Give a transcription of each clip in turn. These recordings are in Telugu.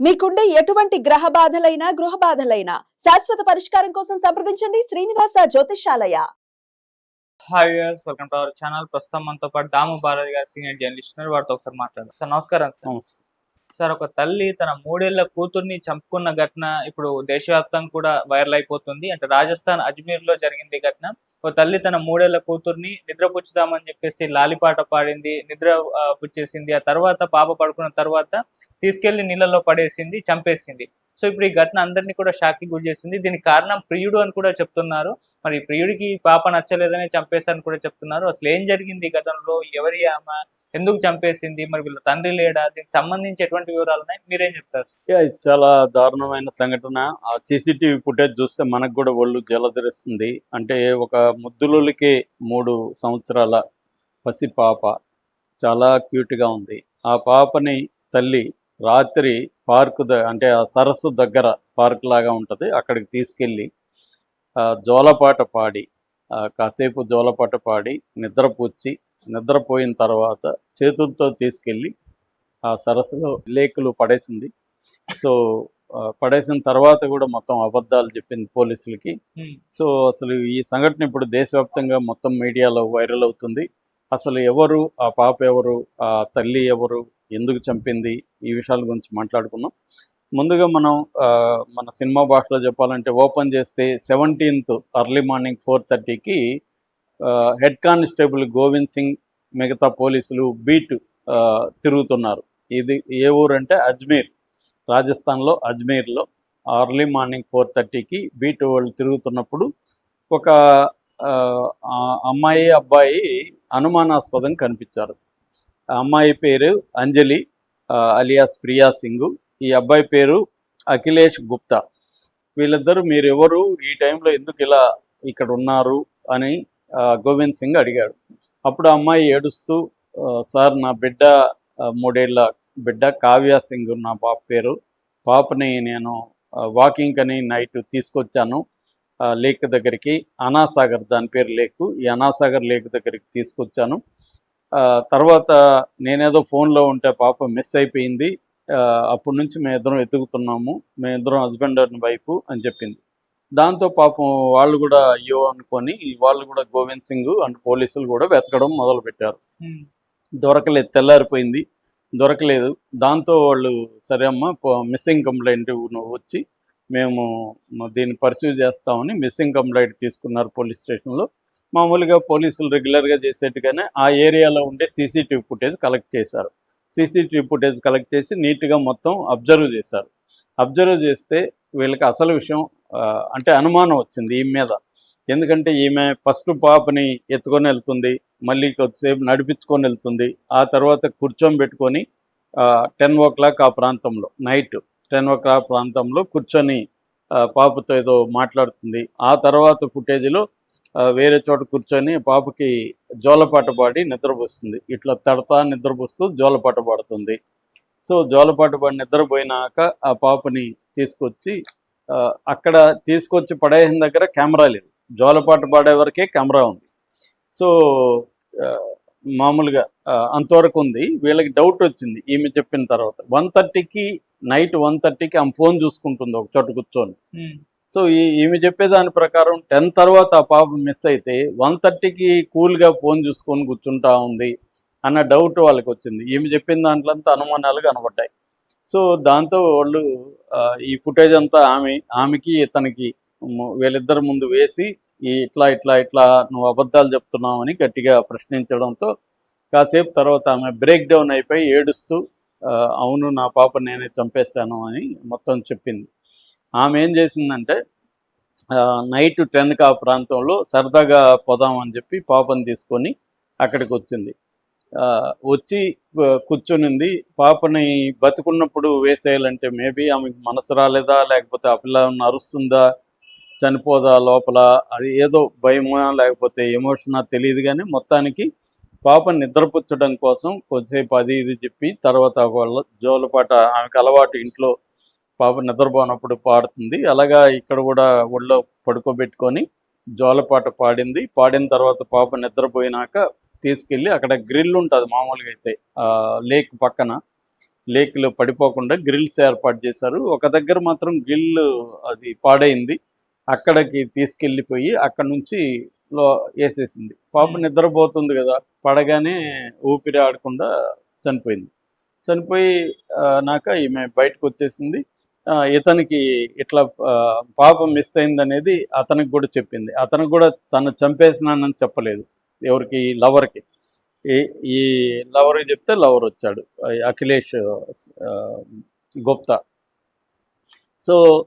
మీకుండే ఎటువంటి గ్రహ బాధలైనా గృహ బాధలైనా శాశ్వత పరిష్కారం కోసం సంప్రదించండి Srinivasa Jyotishalaya hi welcome to our channel ప్రస్తుతం మనతో పాటు దాము భారతి గారు సీనియర్ జర్నలిస్ట్ ఉన్నారు. వారితో ఒకసారి మాట్లాడదాం. సార్ నమస్కారం సార్. సార్ ఒక తల్లి తన మూడేళ్ళ కూతుర్ని చంపుకున్న ఘటన ఇప్పుడు దేశవ్యాప్తంగా కూడా వైరల్ అయిపోతుంది. అంటే రాజస్థాన్ అజ్మీర్లో జరిగింది ఘటన. ఒక తల్లి తన మూడేళ్ళ కూతుర్ని నిద్రపుచ్చుదామని చెప్పేసి లాలిపాట పాడింది నిద్ర పుచ్చేసింది. ఆ తర్వాత పాప పడుకున్న తర్వాత తీసుకెళ్ళి నీళ్ళలో పడేసింది చంపేసింది. సో ఇప్పుడు ఈ ఘటన అందరినీ కూడా షాక్కి గురి చేసింది దీనికి కారణం ప్రియుడు అని కూడా చెప్తున్నారు. మరి ప్రియుడికి పాప నచ్చలేదని చంపేశారని కూడా చెప్తున్నారు. అసలు ఏం జరిగింది ఈ ఘటనలో? ఎవరి ఆమె? ఎందుకు చంపేసింది? మరి వీళ్ళ తండ్రి లేడా? దీనికి సంబంధించి ఎటువంటి వివరాలు ఉన్నాయి? మీరేం చెప్తారు? చాలా దారుణమైన సంఘటన. ఆ సీసీటీవీ ఫుటేజ్ చూస్తే మనకు కూడా ఒళ్ళు జలధరిస్తుంది. అంటే ఒక ముద్దులకి మూడు సంవత్సరాల పసి పాప చాలా క్యూట్గా ఉంది. ఆ పాపని తల్లి రాత్రి పార్కు ద అంటే ఆ సరస్సు దగ్గర పార్క్ లాగా ఉంటుంది. అక్కడికి తీసుకెళ్ళి ఆ, జోలపాట పాడి కాసేపు జోలపాట పాడి నిద్రపుచ్చి నిద్రపోయిన తర్వాత చేతులతో తీసుకెళ్ళి ఆ సరస్సులో లేకులు పడేసింది. సో పడేసిన తర్వాత కూడా మొత్తం అబద్ధాలు చెప్పింది పోలీసులకి. సో అసలు ఈ సంఘటన ఇప్పుడు దేశవ్యాప్తంగా మొత్తం మీడియాలో వైరల్ అవుతుంది. అసలు ఎవరు ఆ పాప ఎవరు ఆ తల్లి ఎవరు ఎందుకు చంపింది ఈ విషయాల గురించి మాట్లాడుకుందాం. ముందుగా మనం మన సినిమా భాషలో చెప్పాలంటే ఓపెన్ చేస్తే సెవెంటీన్త్ అర్లీ మార్నింగ్ ఫోర్ థర్టీకి హెడ్ కానిస్టేబుల్ గోవింద్ సింగ్ మిగతా పోలీసులు బీట్ ఆ, తిరుగుతున్నారు. ఇది ఏ ఊరు అంటే అజ్మీర్ రాజస్థాన్లో అజ్మీర్లో అర్లీ మార్నింగ్ ఫోర్ థర్టీకి బీట్ వాళ్ళు తిరుగుతున్నప్పుడు ఒక అమ్మాయి అబ్బాయి అనుమానాస్పదం కనిపించారు. ఆ అమ్మాయి పేరు అంజలి అలియాస్ ప్రియా సింగ్. ఈ అబ్బాయి పేరు అఖిలేష్ గుప్తా. వీళ్ళిద్దరూ మీరెవరు? ఈ టైంలో ఎందుకు ఇలా ఇక్కడ ఉన్నారు? అని గోవింద్ సింగ్ అడిగాడు. అప్పుడు అమ్మాయి ఏడుస్తూ సార్ నా బిడ్డ మూడేళ్ళ బిడ్డ కావ్య సింగ్ నా పాప పేరు. పాపని నేను వాకింగ్ అని నైట్ తీసుకొచ్చాను లేక్ దగ్గరికి. అనాసాగర్ దాని పేరు లేకు. ఈ అనాసాగర్ లేక్ దగ్గరికి తీసుకొచ్చాను. ఆ, తర్వాత నేనేదో ఫోన్లో ఉంటే పాప మిస్ అయిపోయింది. అప్పటి నుంచి మేము ఇద్దరం ఎతుకుతున్నాము మేము ఇద్దరం హస్బెండ్ అండ్ వైఫ్ అని చెప్పింది. దాంతో పాపం వాళ్ళు కూడా అయ్యో అనుకొని వాళ్ళు కూడా గోవింద్ సింగ్ అండ్ పోలీసులు కూడా వెతకడం మొదలుపెట్టారు. దొరకలేదు తెల్లారిపోయింది. దొరకలేదు. దాంతో వాళ్ళు సరే అమ్మ మిస్సింగ్ కంప్లైంట్ వచ్చి మేము దీన్ని పర్సూ చేస్తామని మిస్సింగ్ కంప్లైంట్ తీసుకున్నారు పోలీస్ స్టేషన్లో. మామూలుగా పోలీసులు రెగ్యులర్గా చేసేట్టుగానే ఆ ఏరియాలో ఉండే సీసీటీవీ ఫుటేజ్ కలెక్ట్ చేశారు. సీసీటీవీ ఫుటేజ్ కలెక్ట్ చేసి నీట్గా మొత్తం అబ్జర్వ్ చేశారు. అబ్జర్వ్ చేస్తే వీళ్ళకి అసలు విషయం అంటే అనుమానం వచ్చింది ఈమె మీద. ఎందుకంటే ఈమె ఫస్ట్ పాపని ఎత్తుకొని వెళ్తుంది మళ్ళీ కొద్దిసేపు నడిపించుకొని వెళ్తుంది ఆ తర్వాత కూర్చొని పెట్టుకొని టెన్ ఓ క్లాక్ ఆ ప్రాంతంలో నైట్ టెన్ ఓ క్లాక్ ప్రాంతంలో కూర్చొని పాపతో ఏదో మాట్లాడుతుంది. ఆ తర్వాత ఫుటేజ్లో వేరే చోట కూర్చొని పాపకి జోలపాట పాడి నిద్రపోస్తుంది. ఇట్లా తడతా నిద్రపోస్తూ జోలపాట పాడుతుంది. సో జోలపాట పాడి నిద్రపోయినాక ఆ పాపని తీసుకొచ్చి అక్కడ తీసుకొచ్చి పడేసిన దగ్గర కెమెరా లేదు. జోలపాట పాడే వరకే కెమెరా ఉంది. సో మామూలుగా అంతవరకు ఉంది. వీళ్ళకి డౌట్ వచ్చింది ఈమె చెప్పిన తర్వాత. వన్ థర్టీకి నైట్ వన్ థర్టీకి ఆమె ఫోన్ చూసుకుంటుంది ఒక చోట కూర్చొని. సో ఈ ఈమె చెప్పేదాని ప్రకారం టెన్ తర్వాత ఆ పాప మిస్ అయితే వన్ థర్టీకి కూల్గా ఫోన్ చూసుకొని కూర్చుంటా ఉంది అన్న డౌట్ వాళ్ళకి వచ్చింది. ఈమె చెప్పిన దాంట్లో అంతా అనుమానాలు కనబడ్డాయి. సో దాంతో వాళ్ళు ఈ ఫుటేజ్ అంతా ఆమె ఆమెకి ఇతనికి వీళ్ళిద్దరి ముందు వేసి ఈ ఇట్లా ఇట్లా ఇట్లా నువ్వు అబద్ధాలు చెప్తున్నావు అని గట్టిగా ప్రశ్నించడంతో కాసేపు తర్వాత ఆమె బ్రేక్ డౌన్ అయిపోయి ఏడుస్తూ అవును నా పాప నేనే చంపేశాను అని మొత్తం చెప్పింది. ఆమె ఏం చేసిందంటే నైట్ టెన్కి ఆ ప్రాంతంలో సరదాగా పోదాం అని చెప్పి పాపను తీసుకొని అక్కడికి వచ్చింది. వచ్చి ఆ, కూర్చునింది. పాపని బతుకున్నప్పుడు వేసేయాలంటే మేబీ ఆమెకి మనసు రాలేదా లేకపోతే ఆ పిల్ల అరుస్తుందా చనిపోదా లోపల అది ఏదో భయమా లేకపోతే ఎమోషనా తెలియదు కానీ మొత్తానికి పాపని నిద్రపుచ్చడం కోసం కొద్దిసేపు అది ఇది చెప్పి తర్వాత వాళ్ళ జోలపాట ఆమెకు అలవాటు ఇంట్లో పాప నిద్రపోనప్పుడు పాడుతుంది. అలాగా ఇక్కడ కూడా ఒళ్ళో పడుకోబెట్టుకొని జోలపాట పాడింది. పాడిన తర్వాత పాప నిద్రపోయినాక తీసుకెళ్ళి అక్కడ గ్రిల్ ఉంటుంది మామూలుగా అయితే లేక్ పక్కన. లేక్లో పడిపోకుండా గ్రిల్స్ ఏర్పాటు చేశారు. ఒక దగ్గర మాత్రం గ్రిల్ అది పాడైంది. అక్కడికి తీసుకెళ్ళిపోయి అక్కడ నుంచి లో వేసేసింది. పాప నిద్రపోతుంది కదా పడగానే ఊపిరి ఆడకుండా చనిపోయింది. చనిపోయి నాక ఈమె బయటకు వచ్చేసింది. ఇతనికి ఇట్లా పాప మిస్ అయింది అనేది అతనికి కూడా చెప్పింది. అతనికి కూడా తను చంపేసినానని చెప్పలేదు. ఎవరికి? లవర్కి. ఈ ఈ లవర్ చెప్తే లవర్ వచ్చాడు. అఖిలేష్ ఆ, గుప్తా. సో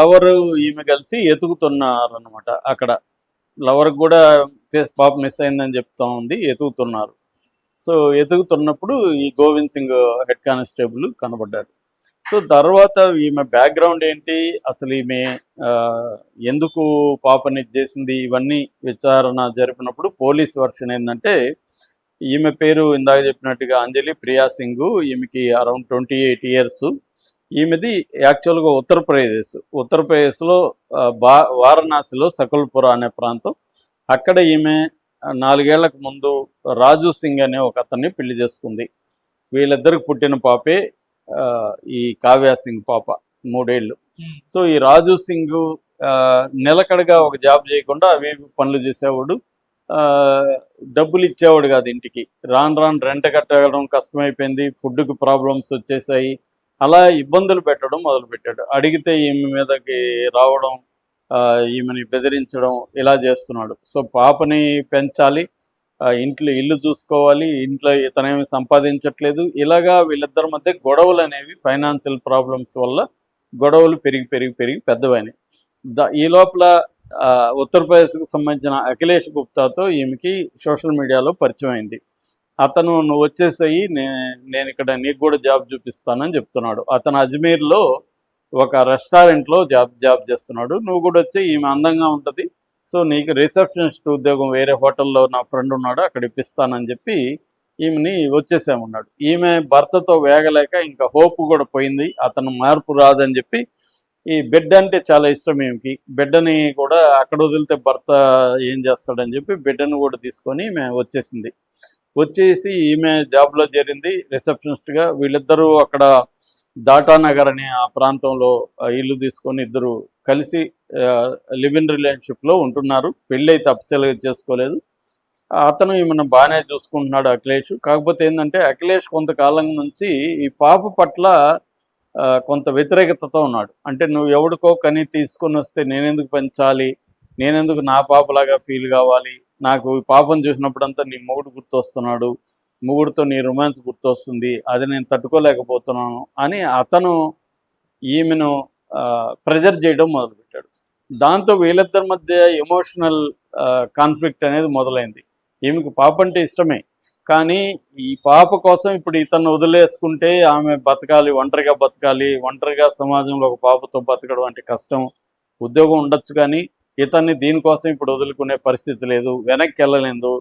లవర్ ఈమె కలిసి ఎతుకుతున్నారనమాట అక్కడ. లవర్కి కూడా ఫేస్ పాప మిస్ అయిందని చెప్తా ఉంది ఎతుకుతున్నారు. సో ఎతుకుతున్నప్పుడు ఈ గోవింద్ సింగ్ హెడ్ కానిస్టేబుల్ కనబడ్డాడు. సో తర్వాత ఈమె బ్యాక్గ్రౌండ్ ఏంటి? అసలు ఈమె ఎందుకు పాపని చేసింది? ఇవన్నీ విచారణ జరిపినప్పుడు పోలీస్ వర్షన్ ఏంటంటే ఈమె పేరు ఇందాక చెప్పినట్టుగా అంజలి ప్రియా సింగ్ ఈమెకి అరౌండ్ ట్వంటీ ఎయిట్ ఇయర్స్ ఈమెది యాక్చువల్గా ఉత్తరప్రదేశ్. ఉత్తరప్రదేశ్లో బా వారణాసిలో సకుల్పుర అనే ప్రాంతం. అక్కడ ఈమె నాలుగేళ్ళకు ముందు రాజు సింగ్ అనే ఒక అతన్ని పెళ్ళి చేసుకుంది. వీళ్ళిద్దరికి పుట్టిన పాపే ఈ కావ్య సింగ్ పాప మూడేళ్ళు. సో ఈ రాజు సింగ్ నిలకడగా ఒక జాబ్ చేయకుండా అవి పనులు చేసేవాడు. డబ్బులు ఇచ్చేవాడు కాదు ఇంటికి. రాను రాను రెంట్ కట్టడం కష్టమైపోయింది ఫుడ్కి ప్రాబ్లమ్స్ వచ్చేసాయి. అలా ఇబ్బందులు పెట్టడం మొదలుపెట్టాడు. అడిగితే ఈమె మీదకి రావడం ఈమెని బెదిరించడం ఇలా చేస్తున్నాడు. సో పాపని పెంచాలి ఇంట్లో ఇల్లు చూసుకోవాలి ఇంట్లో ఇతనేమి సంపాదించట్లేదు. ఇలాగా వీళ్ళిద్దరి మధ్య గొడవలు అనేవి ఫైనాన్షియల్ ప్రాబ్లమ్స్ వల్ల గొడవలు పెరిగి పెరిగి పెరిగి పెద్దవైనాయి. ద ఈ లోపల ఆ, ఉత్తరప్రదేశ్కి సంబంధించిన అఖిలేష్ గుప్తాతో ఈమెకి సోషల్ మీడియాలో పరిచయం అయింది. అతను నువ్వు వచ్చేసాయి నే నేను ఇక్కడ నీకు కూడా జాబ్ చూపిస్తానని చెప్తున్నాడు. అతను అజ్మీర్లో ఒక రెస్టారెంట్లో జాబ్ జాబ్ చేస్తున్నాడు. నువ్వు కూడా వచ్చి ఈమె అందంగా ఉంటుంది. సో నీకు రిసెప్షనిస్ట్ ఉద్యోగం వేరే హోటల్లో నా ఫ్రెండ్ ఉన్నాడు అక్కడ ఇప్పిస్తానని చెప్పి ఈమెని వచ్చేసామన్నాడు ఈమె భర్తతో వేగలేక ఇంకా హోప్ కూడా పోయింది అతను మార్పు రాదని చెప్పి ఈ బిడ్డ అంటే చాలా ఇష్టం ఈమెకి. బిడ్డని కూడా అక్కడ వదిలితే భర్త ఏం చేస్తాడని చెప్పి బిడ్డను కూడా తీసుకొని ఈమె వచ్చేసింది. వచ్చేసి ఈమె జాబ్లో చేరింది రిసెప్షనిస్ట్గా. వీళ్ళిద్దరూ అక్కడ దాటా నగర్ అనే ఆ ప్రాంతంలో ఇల్లు తీసుకొని ఇద్దరు కలిసి లివ్ ఇన్ రిలేషన్షిప్లో ఉంటున్నారు. పెళ్ళి అయితే అప్సెల్గా చేసుకోలేదు. అతను ఈమెను బాగానే చూసుకుంటున్నాడు అఖిలేష్. కాకపోతే ఏంటంటే అఖిలేష్ కొంతకాలం నుంచి ఈ పాప పట్ల కొంత వ్యతిరేకతతో ఉన్నాడు. అంటే నువ్వు ఎవడికో కని తీసుకొని వస్తే నేనెందుకు పెంచాలి? నేనెందుకు నా పాపలాగా ఫీల్ కావాలి? నాకు ఈ పాపను చూసినప్పుడంతా నీ మొగుడు గుర్తొస్తున్నాడు. మొగుడుతో నీ రొమాన్స్ గుర్తొస్తుంది అది నేను తట్టుకోలేకపోతున్నాను అని అతను ఈమెను ప్రెజర్ చేయడం మొదలుపెట్టాడు. దాంతో వీళ్ళిద్దరి మధ్య ఎమోషనల్ కాన్ఫ్లిక్ట్ అనేది మొదలైంది. ఈమెకు పాప అంటే ఇష్టమే కానీ ఈ పాప కోసం ఇప్పుడు ఇతను వదిలేసుకుంటే ఆమె బతకాలి ఒంటరిగా బతకాలి ఒంటరిగా సమాజంలో ఒక పాపతో బతకడం అంటే కష్టం ఉద్యోగం ఉండొచ్చు కానీ ఇతన్ని దీనికోసం ఇప్పుడు వదులుకునే పరిస్థితి లేదు వెనక్కి వెళ్ళలేదు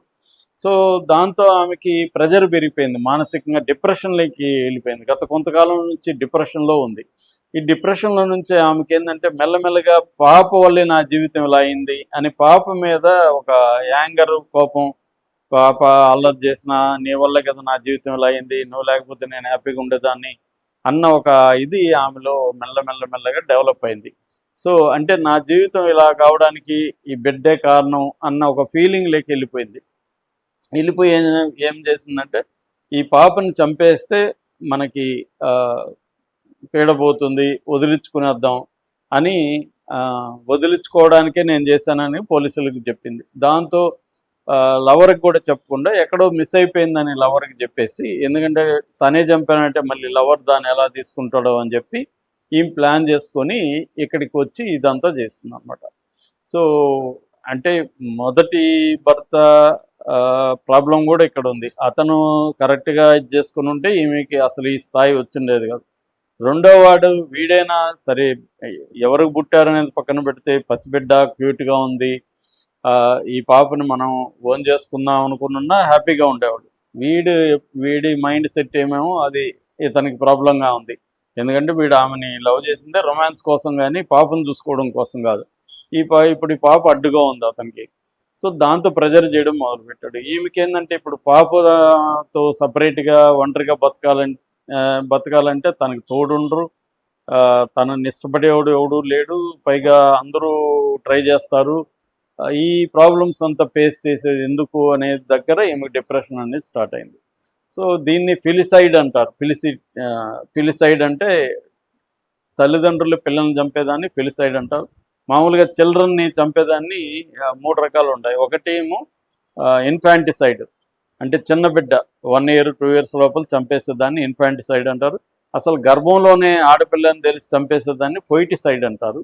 సో దాంతో ఆమెకి ప్రెజర్ పెరిగిపోయింది. మానసికంగా డిప్రెషన్లోకి వెళ్ళిపోయింది. గత కొంతకాలం నుంచి డిప్రెషన్లో ఉంది. ఈ డిప్రెషన్లో నుంచి ఆమెకి ఏంటంటే మెల్లమెల్లగా పాప వల్లే నా జీవితం ఇలా అయింది అని పాప మీద ఒక యాంగర్ కోపం పాప అల్లరి చేసిన నీ వల్ల కదా నా జీవితం ఇలా అయింది నువ్వు లేకపోతే నేను హ్యాపీగా ఉండేదాన్ని అన్న ఒక ఇది ఆమెలో మెల్లమెల్లమెల్లగా డెవలప్ అయింది. సో అంటే నా జీవితం ఇలా కావడానికి ఈ బిడ్డే కారణం అన్న ఒక ఫీలింగ్ లేకి వెళ్ళిపోయింది. వెళ్ళిపోయి ఏం ఏం చేసిందంటే ఈ పాపను చంపేస్తే మనకి పీడపోతుంది వదిలించుకునేద్దాం అని వదిలించుకోవడానికే నేను చేశానని పోలీసులకు చెప్పింది. దాంతో లవర్కి కూడా చెప్పకుండా ఎక్కడో మిస్ అయిపోయిందని లవర్కి చెప్పేసి ఎందుకంటే తనే చంపానంటే మళ్ళీ లవర్ దాన్ని ఎలా తీసుకుంటాడో అని చెప్పి ఈమె ప్లాన్ చేసుకొని ఇక్కడికి వచ్చి ఇదంతా చేస్తుంది అనమాట సో అంటే మొదటి భర్త ప్రాబ్లం కూడా ఇక్కడ ఉంది. అతను కరెక్ట్గా ఇది చేసుకుని ఉంటే ఈమెకి అసలు ఈ స్థాయి వచ్చిండేది కాదు. రెండో వాడు వీడైనా సరే ఎవరికి పుట్టారనేది పక్కన పెడితే పసిబిడ్డ క్యూట్గా ఉంది. ఆ, ఈ పాపని మనం ఓన్ చేసుకుందాం అనుకున్నా హ్యాపీగా ఉండేవాడు. వీడు వీడి మైండ్ సెట్ ఏమేమో అది ఇతనికి ప్రాబ్లంగా ఉంది. ఎందుకంటే వీడు ఆమెని లవ్ చేసిందే రొమాన్స్ కోసం కానీ పాపను చూసుకోవడం కోసం కాదు. ఈ పా ఇప్పుడు ఈ పాప అడ్డుగా ఉంది అతనికి. సో దాంతో ప్రెజర్ చేయడం మొదలుపెట్టాడు. ఈమెకేందంటే ఇప్పుడు పాపతో సపరేట్గా ఒంటరిగా బతకాలంటే బతకాలంటే తనకు తోడుండ్రు. ఆ, తనని ఇష్టపడేవాడు ఎవడు లేడు. పైగా అందరూ ట్రై చేస్తారు. ఈ ప్రాబ్లమ్స్ అంతా ఫేస్ చేసేది ఎందుకు అనే దగ్గర ఈమెకి డిప్రెషన్ అనేది స్టార్ట్ అయింది. సో దీన్ని ఫిలిసైడ్ అంటారు. ఫిలిసి ఫిలిసైడ్ అంటే తల్లిదండ్రులు పిల్లల్ని చంపేదాన్ని ఫిలిసైడ్ అంటారు. మామూలుగా చిల్డ్రన్ని చంపేదాన్ని మూడు రకాలు ఉంటాయి. ఒకటి ఏమో ఇన్ఫాంటిసైడ్ అంటే చిన్న బిడ్డ వన్ ఇయర్ టూ ఇయర్స్ లోపల చంపేసేదాన్ని ఇన్ఫాంటిసైడ్ అంటారు. అసలు గర్భంలోనే ఆడపిల్లని తెలిసి చంపేసేదాన్ని ఫొయిటిసైడ్ అంటారు.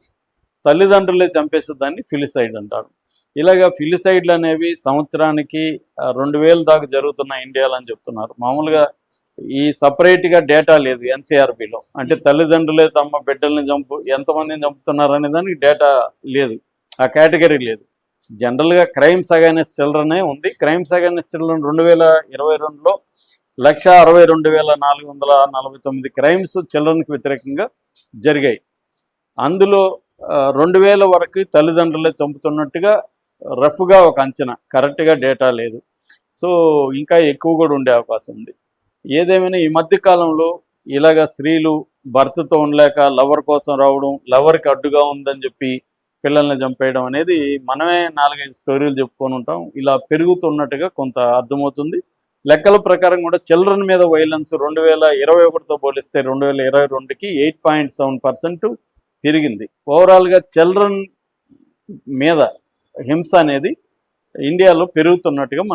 తల్లిదండ్రులే చంపేసేదాన్ని ఫిలిసైడ్ అంటారు. ఇలాగ ఫిలిసైడ్లు అనేవి సంవత్సరానికి రెండు వేల దాకా జరుగుతున్నాయి ఇండియాలో అని చెప్తున్నారు. మామూలుగా ఈ సపరేట్గా డేటా లేదు ఎన్సీఆర్బిలో అంటే తల్లిదండ్రులే తమ బిడ్డల్ని చంపు ఎంతమందిని చంపుతున్నారు అనే దానికి డేటా లేదు. ఆ కేటగిరీ లేదు. జనరల్గా క్రైమ్స్ అగైనెస్ట్ చిల్డ్రనే ఉంది. క్రైమ్స్ అగైనెస్ట్ చిల్డ్రన్ రెండు వేల ఇరవై రెండులో లక్ష అరవై రెండు వేల నాలుగు వందల నలభై తొమ్మిది క్రైమ్స్ చిల్డ్రన్కి వ్యతిరేకంగా జరిగాయి. అందులో రెండు వేల వరకు తల్లిదండ్రులే చంపుతున్నట్టుగా రఫ్గా ఒక అంచనా. కరెక్ట్గా డేటా లేదు. సో ఇంకా ఎక్కువ కూడా ఉండే అవకాశం ఉంది. ఏదేమైనా ఈ మధ్య కాలంలో ఇలాగ స్త్రీలు భర్తతో ఉండలేక లవర్ కోసం రావడం లవర్కి అడ్డుగా ఉందని చెప్పి పిల్లల్ని చంపేయడం అనేది మనమే నాలుగైదు స్టోరీలు చెప్పుకొని ఉంటాం. ఇలా పెరుగుతున్నట్టుగా కొంత అర్థమవుతుంది. లెక్కల ప్రకారం కూడా చిల్డ్రన్ మీద వైలెన్స్ రెండు వేల ఇరవై ఒకటితో పోలిస్తే రెండు వేల ఇరవై రెండుకి ఎయిట్ పాయింట్ సెవెన్ పర్సెంట్ పెరిగింది. ఓవరాల్గా చిల్డ్రన్ మీద హింస అనేది ఇండియాలో పెరుగుతున్నట్టుగా మనకు